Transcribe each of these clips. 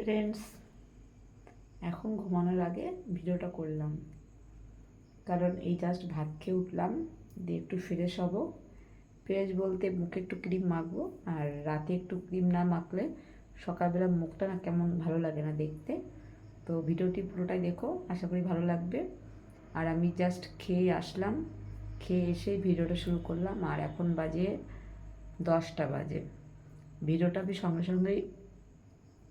Friends এখন ঘুমানোর আগে ভিডিওটা করলাম। কারণ এই জাস্ট ভাত খেয়ে উঠলাম, দিয়ে একটু ফ্রেশ হব। ফ্রেশ বলতে মুখে একটু ক্রিম মাখবো, আর রাতে একটু ক্রিম না মাখলে সকালবেলা মুখটা না কেমন ভালো লাগে না দেখতে। তো ভিডিওটি পুরোটাই দেখো, আশা করি ভালো লাগবে। আর আমি জাস্ট খেয়ে আসলাম, খেয়ে এসে ভিডিওটা শুরু করলাম, আর এখন বাজে দশটা বাজে। ভিডিওটা আমি সঙ্গে সঙ্গেই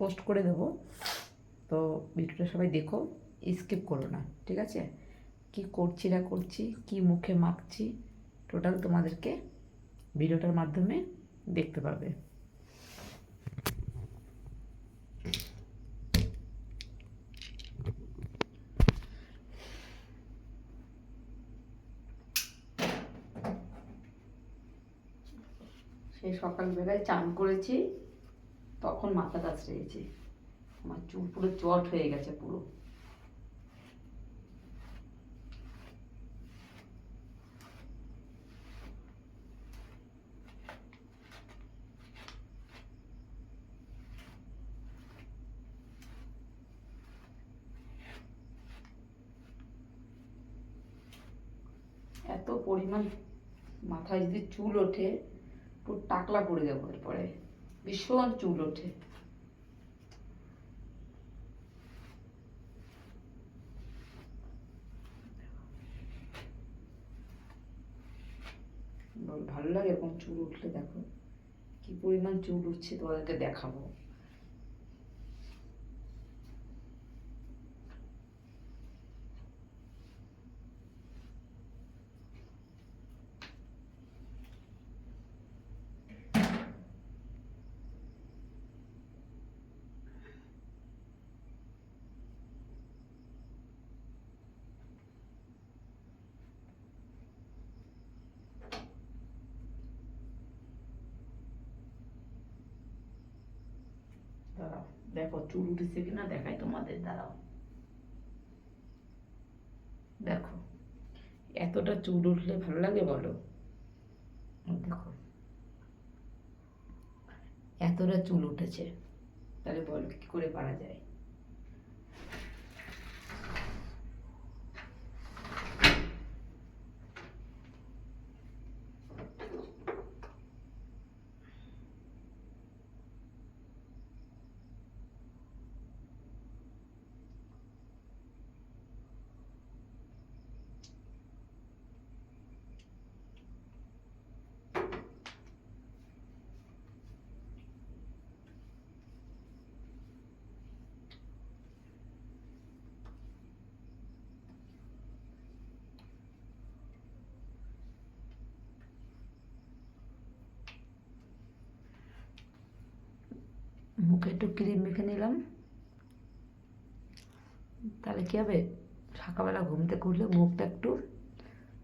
পোস্ট করে দেবো। তো ভিডিওটা সবাই দেখো স্কিপ করো না, ঠিক আছে? কি করছি না করছি, কি মুখে মাখছি টোটাল তোমাদেরকে ভিডিওটার মাধ্যমে দেখতে পাবে সেই সকালবেলায় চান করেছি। তখন মাথা কাচড়িয়েছি আমার চুল পুরো চট হয়ে গেছে পুরো। এত পরিমাণ মাথায় যদি চুল ওঠে, পুরো টাকলা পড়ে যাব এরপরে। ভীষণ চুল ওঠে। ভালো লাগে এরকম চুল উঠলে, দেখো। কি পরিমাণ চুল উঠছে তোমাদেরকে দেখাবো দাঁড়াও দেখো, চুল উঠেছে কিনা দেখাই তোমাদের, দাঁড়াও। দেখো, এতটা চুল উঠলে ভালো লাগে বলো? দেখো। এতটা চুল উঠেছে, তাহলে বলো কি করে পারা যায়? মুখে একটু ক্রিম মেখে নিলাম। তাহলে কী হবে? সকালবেলা থেকে উঠলে মুখটা একটু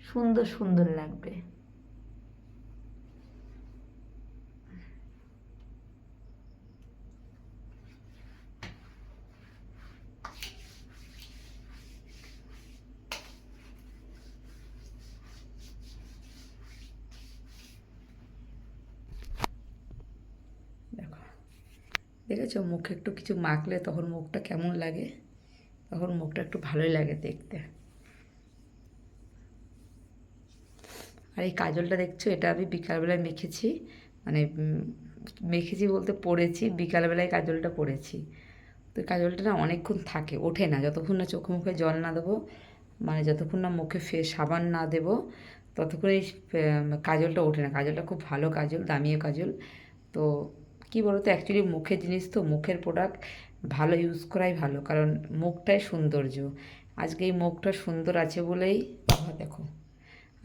সুন্দর সুন্দর লাগবে দেখো দেখেছ মুখে একটু কিছু মাখলে তখন মুখটা কেমন লাগে? তখন মুখটা একটু ভালোই লাগে দেখতে। আর এই কাজলটা দেখছ, এটা আমি বিকালবেলায় মেখেছি। মানে মেখেছি বলতে পড়েছি, বিকালবেলায় কাজলটা পড়েছি। তো কাজলটা না অনেকক্ষণ থাকে, ওঠে না। যতক্ষণ না চোখ মুখে জল না দেবো মানে যতক্ষণ না মুখে ফে, সাবান না দেবো ততক্ষণ এই কাজলটা ওঠে না। কাজলটা খুব ভালো কাজল, দামিও কাজল। তো কি বলতো? অ্যাকচুয়ালি মুখের জিনিস তো মুখের প্রোডাক্ট ভালো ইউজ করাই ভালো, কারণ মুখটাই সৌন্দর্য। আজকে এই মুখটা সুন্দর আছে বলেই, বাবা দেখো,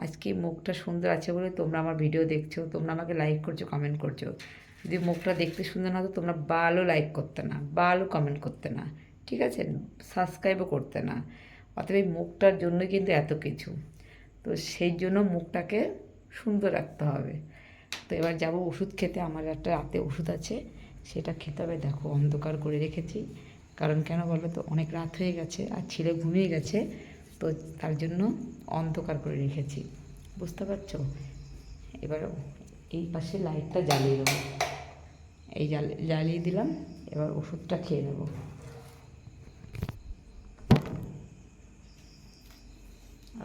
আজকে মুখটা সুন্দর আছে বলে তোমরা আমার ভিডিও দেখছ, তোমরা আমাকে লাইক করছ কমেন্ট করছ। যদি মুখটা দেখতে সুন্দর না হতো, তোমরা বালও লাইক করতে না বালও কমেন্ট করতে না, ঠিক আছে? সাবস্ক্রাইবও করতে না। অতএব এই মুখটার জন্যই কিন্তু এত কিছু। তো সেই জন্য মুখটাকে সুন্দর রাখতে হবে। তো এবার যাব ওষুধ খেতে। আমার একটা রাতে ওষুধ আছে, সেটা খেতে হবে। দেখো, অন্ধকার করে রেখেছি। কারণ কেন বলো তো, অনেক রাত হয়ে গেছে আর ছেলে ঘুমিয়ে গেছে, তো তার জন্য অন্ধকার করে রেখেছি। বুঝতে পারছ? এবার এই পাশে লাইটটা জ্বালিয়ে দেবো। এই জ্বাল, জ্বালিয়ে দিলাম, এবার ওষুধটা খেয়ে নেব।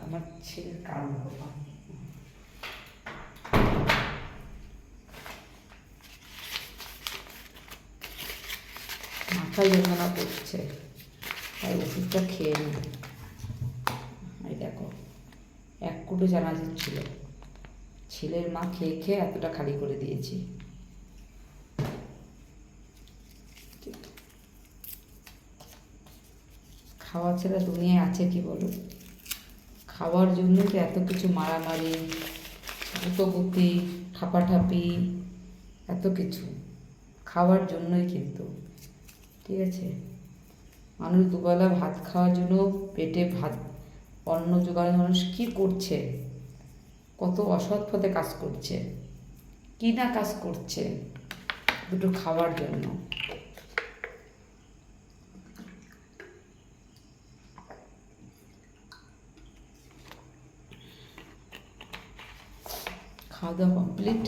আমার ছেলের কারণ বাবা মাথা যন্ত্রণা করছে। তাই ওষুধটা খেয়ে নিই। এই দেখো, এক কুটো চানাচুর ছিল। ছেলের মা খেয়ে খেয়ে এতটা খালি করে দিয়েছি। খাওয়া ছাড়া দুনিয়ায় আছে কি বলো? খাওয়ার জন্য তো এত কিছু মারামারি গুতগুতি ঠাপাঠাপি, এত কিছু। খাওয়ার জন্যই কিন্তু। ঠিক আছে? মানুষ দুবেলা ভাত খাওয়ার জন্য পেটে ভাত, অন্ন জোগাড় মানুষ কী করছে? কত অসৎ পথে কাজ করছে। কী না কাজ করছে দুটো খাওয়ার জন্য। খাওয়া দাওয়া কমপ্লিট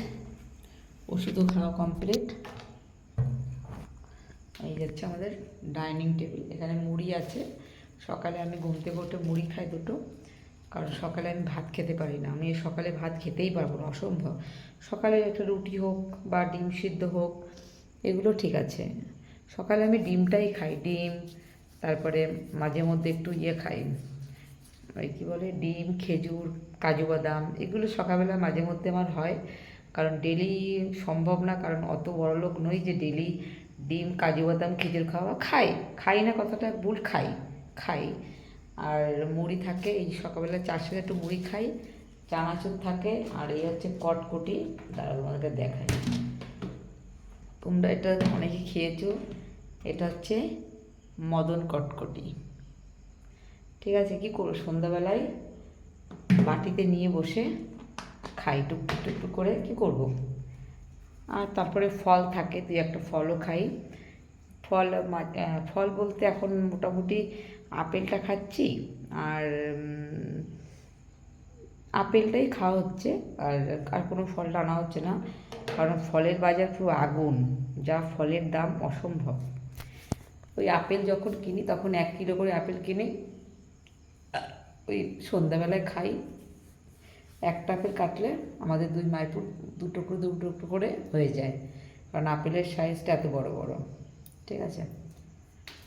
ওষুধও খাওয়া কমপ্লিট এই যাচ্ছে আমাদের ডাইনিং টেবিল। এখানে মুড়ি আছে। সকালে আমি ঘুম থেকে উঠে মুড়ি খাই দুটো, কারণ সকালে আমি ভাত খেতে পারি না। আমি সকালে ভাত খেতেই পারব না, অসম্ভব। সকালে একটা রুটি হোক বা ডিম সিদ্ধ হোক, এগুলো ঠিক আছে। সকালে আমি ডিমটাই খাই, ডিম, তারপরে মাঝে মধ্যে একটু ইয়ে খাই। ওই কী বলে? ডিম, খেজুর, কাজু বাদাম, এগুলো সকালবেলা মাঝে মধ্যে আমার হয়। কারণ ডেলি সম্ভব না, কারণ অত বড় লোক নই যে ডেলি ডিম, কাজু বাদাম, খেজুর খাওয়া, খাই। খাই না কথাটা, ভুল, খাই। খাই। আর মুড়ি থাকে, এই সকালবেলা চার সাথে একটু মুড়ি খাই। চানাচুর থাকে, আর এই হচ্ছে কটকটি। দাঁড়াও, তোমাদেরকে দেখাই। তোমরা এটা অনেকে খেয়েছো। এটা হচ্ছে মদন কটকটি। ঠিক আছে, কি করব? সন্ধ্যাবেলায় বাটিতে নিয়ে বসে খাই, টুকটুক টুকটুক করে। কি করব? আর তারপরে ফল থাকে, দুই একটা ফলও খাই। ফল ফল বলতে এখন মোটামুটি আপেলটা খাচ্ছি আর আপেলটাই খাওয়া হচ্ছে। আর আর কোনো ফলটা আনা হচ্ছে না। কারণ ফলের বাজার পুরো আগুন, যা ফলের দাম অসম্ভব। ওই আপেল যখন কিনি তখন এক কিলো করে আপেল কিনি ওই সন্ধ্যাবেলায় খাই। একটা আপেল কাটলে আমাদের দুই মায়ের দু টুকরো দু টুকরো করে হয়ে যায়। কারণ আপেলের সাইজটা এত বড় বড়। ঠিক আছে?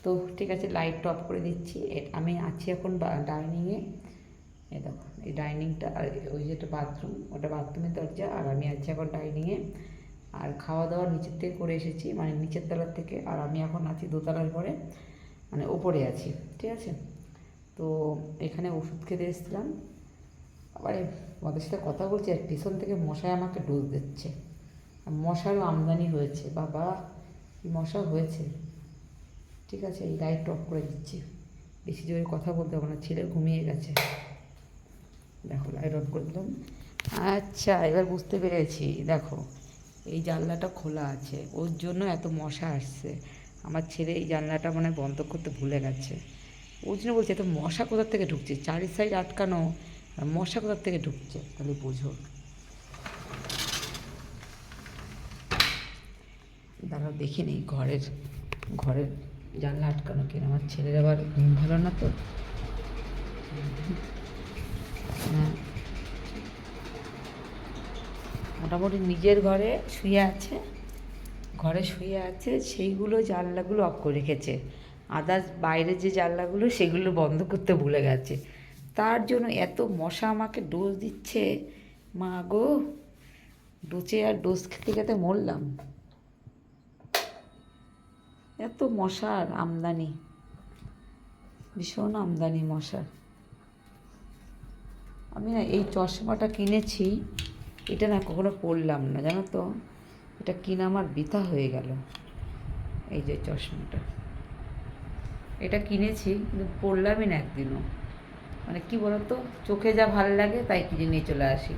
তো ঠিক আছে লাইট টপ করে দিচ্ছি। এ- আমি আছি এখন ডাইনিংয়ে এই দেখো, এই ডাইনিংটা আর ওই যেটা বাথরুম ওটা বাথরুমের দরজা, আর আমি আছি এখন ডাইনিংয়ে আর খাওয়া দাওয়া নিচের থেকে করে এসেছি মানে নিচের তলার থেকে, আর আমি এখন আছি দোতলার পরে মানে ওপরে আছি। ঠিক আছে? তো এখানে ওষুধ খেতে এসেছিলাম। আবার ওদের সাথে কথা বলছি, আর পিছন থেকে মশায় আমাকে ডোজ দিচ্ছে। মশারও আমদানি হয়েছে, বাবা, কি মশা হয়েছে? ঠিক আছে, এই লাইট অফ করে দিচ্ছি। বেশি জোরে কথা বলতে হবে না, ছেলে ঘুমিয়ে গেছে। দেখো লাইট অফ করে দিলাম। আচ্ছা এবার বুঝতে পেরেছি। দেখো, এই জানলাটা খোলা আছে, ওর জন্য এত মশা আসছে। আমার ছেলে এই জানলাটা মানে বন্ধ করতে ভুলে গেছে। ওই জন্য বলছে, এত মশা কোথার থেকে ঢুকছে? চারি সাইড আটকানো। মশা কোথার থেকে ঢুকছে, তাহলে বুঝো। দাঁড়াও, দেখে নেই ঘরের ঘরের জানলা আটকানো কিনা। আমার ছেলের আবার ঘুম ভালো না তো? হ্যাঁ। মোটামুটি নিজের ঘরে শুয়ে আছে, ঘরে শুয়ে আছে, সেইগুলো জানলাগুলো অফ করে রেখেছে। আদার্স বাইরে যে জানলাগুলো, সেগুলো বন্ধ করতে ভুলে গেছে। তার জন্য এত মশা আমাকে ডোজ দিচ্ছে। মা গো ডোচে আর ডোজ খেতে খেতে মরলাম। এত মশার আমদানি, ভীষণ আমদানি মশার। আমি না এই চশমাটা কিনেছি, এটা না কখনো পরলাম না, জানো তো? এটা কিনা আমার বৃথা হয়ে গেল, এই যে চশমাটা। এটা কিনেছি, কিন্তু পরলামই না একদিনও। মানে কি বলতো, চোখে যা ভালো লাগে তাই কিনে নিয়ে চলে আসি।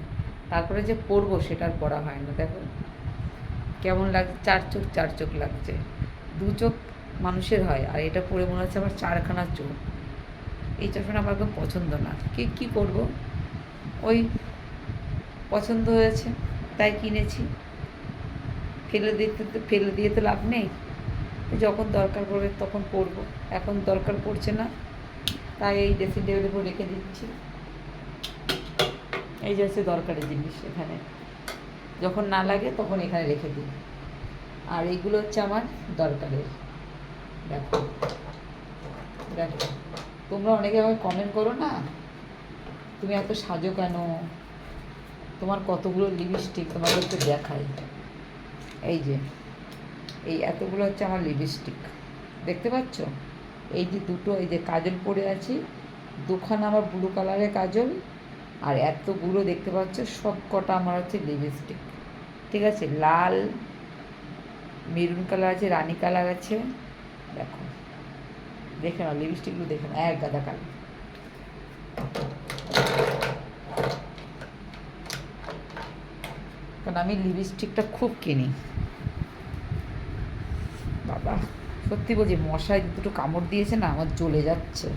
তারপরে যে পরবো সেটা আর পরা হয় না, দেখো। কেমন লাগছে চার চোখ চার চোখ লাগছে। দু চোখ মানুষের হয়, আর এটা পরে মনে হচ্ছে আমার চারখানা চোখ। এই চশমাটা আমার খুব পছন্দ না। কি, কী করব? ওই পছন্দ হয়েছে, তাই কিনেছি। ফেলে দিতে তো ফেলে দিয়ে তো লাভ নেই। যখন দরকার পড়বে তখন পরবো। এখন দরকার পড়ছে না। তাই এই ড্রেসিং টেবিলের উপর রেখে দিচ্ছি। এই যে হচ্ছে দরকারি জিনিস এখানে। যখন না লাগে তখন এখানে রেখে দিই। আর এইগুলো হচ্ছে আমার দরকারের। দেখো। দেখো। তোমরা অনেকে আমাকে কমেন্ট করো না? তুমি এত সাজো কেন? তোমার কতগুলো লিপস্টিক তোমাকে একটু দেখাই। এই যে। এই এতগুলো হচ্ছে আমার লিপস্টিক দেখতে পাচ্ছ? এই যে দুটো, এই যে কাজল পরে আছি, দুখানা আমার ব্লু কালারের কাজল, আর এতগুলো দেখতে পাচ্ছ, সব কটা আমার হচ্ছে লিপস্টিক ঠিক আছে? লাল মেরুন কালার আছে, রানী কালার আছে, দেখো, দেখে নাও লিপস্টিকগুলো দেখে নাও, এক গাদা কালার কারণ আমি লিপস্টিকটা খুব কিনি। বাবা। সত্যি বলছি, মশায় দুটো কামড় দিয়েছে না, আমার জ্বলে যাচ্ছে।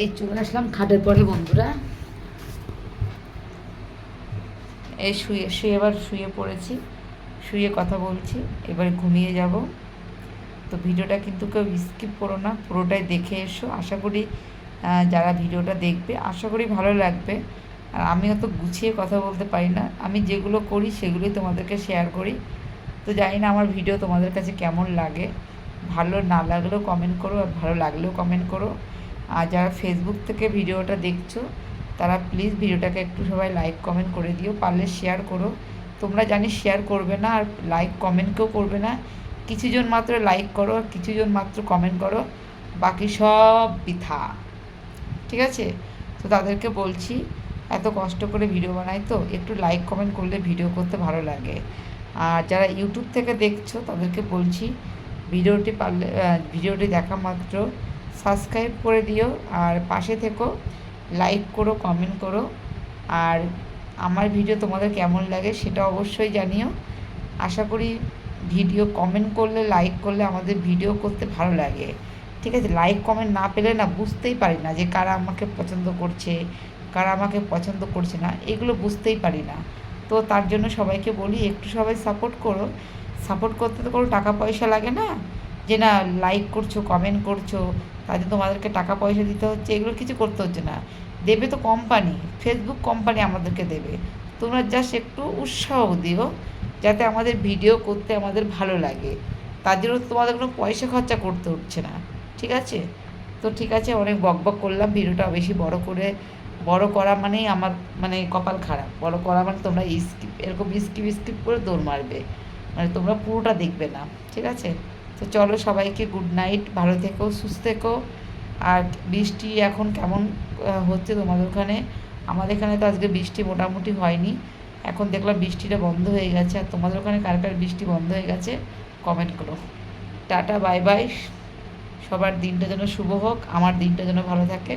এই চলে আসলাম খাটের পরে, বন্ধুরা। এই শুয়ে শুয়ে এবার শুয়ে পড়েছি, শুয়ে কথা বলছি, এবার ঘুমিয়ে যাব। তো ভিডিওটা কিন্তু কেউ স্কিপ করো না, পুরোটাই দেখে এসো। আশা করি যারা ভিডিওটা দেখবে, আশা করি ভালো লাগবে। আর আমি অত গুছিয়ে কথা বলতে পারি না। আমি যেগুলো করি, সেগুলোই তোমাদেরকে শেয়ার করি। তো জানি না আমার ভিডিও তোমাদের কাছে কেমন লাগে। ভালো না লাগলেও কমেন্ট করো আর ভালো লাগলেও কমেন্ট করো। আর যারা ফেসবুক থেকে ভিডিওটা দেখছ, তারা প্লিজ ভিডিওটাকে একটু সবাই লাইক কমেন্ট করে দিও। পারলে শেয়ার করো। তোমরা জানি শেয়ার করবে না আর লাইক কমেন্টকেও করবে না। কিছুজন মাত্র লাইক করো আর কিছুজন মাত্র কমেন্ট করো। বাকি সব বৃথা। ঠিক আছে? তো তাদেরকে বলছি, এত কষ্ট করে ভিডিও বানাই তো, একটু লাইক কমেন্ট করলে ভিডিও করতে ভালো লাগে। আর যারা ইউটিউব থেকে দেখছ, তাদেরকে বলছি, ভিডিওটি পারলে ভিডিওটি দেখা মাত্র। সাবস্ক্রাইব করে দিও আর পাশে থেকো লাইক করো কমেন্ট করো। আর আমার ভিডিও তোমাদের কেমন লাগে সেটা অবশ্যই জানিও। আশা করি ভিডিও কমেন্ট করলে লাইক করলে আমাদের ভিডিও করতে ভালো লাগে। ঠিক আছে লাইক কমেন্ট না পেলে না বুঝতেই পারি না যে কারা আমাকে পছন্দ করছে, কারা আমাকে পছন্দ করছে না, এগুলো বুঝতেই পারি না। তো তার জন্য সবাইকে বলি, একটু সবাই সাপোর্ট করো। সাপোর্ট করতে তো কোনো টাকা পয়সা লাগে না। যে না লাইক করছ কমেন্ট করছ, তাতে তোমাদেরকে টাকা পয়সা দিতে হচ্ছে, এগুলো কিছু করতে হচ্ছে না। দেবে তো কোম্পানি ফেসবুক কোম্পানি আমাদেরকে দেবে। তোমরা জাস্ট একটু উৎসাহ দিও, যাতে আমাদের ভিডিও করতে আমাদের ভালো লাগে। তার জন্য তোমাদের কোনো পয়সা খরচা করতে হচ্ছে না। ঠিক আছে? তো ঠিক আছে, অনেক বক বক করলাম, ভিডিওটা বেশি বড় করে বড় করা মানেই আমার মানে কপাল খারাপ। বড় করা মানে তোমরা স্কিপ এরকম স্কিপ স্কিপ করে দৌড় মারবে। মানে তোমরা পুরোটা দেখবে না, ঠিক আছে? তো চলো সবাইকে গুড নাইট ভালো থেকো, সুস্থ থেকো। আর বৃষ্টি এখন কেমন হচ্ছে তোমাদের ওখানে? আমাদের এখানে তো আজকে বৃষ্টি মোটামুটি হয়নি। এখন দেখলাম বৃষ্টিটা বন্ধ হয়ে গেছে। আর তোমাদের ওখানে কার কার বৃষ্টি বন্ধ হয়ে গেছে? কমেন্ট করো। টাটা বাই বাই সবার দিনটা যেন শুভ হোক, আমার দিনটা যেন ভালো থাকে।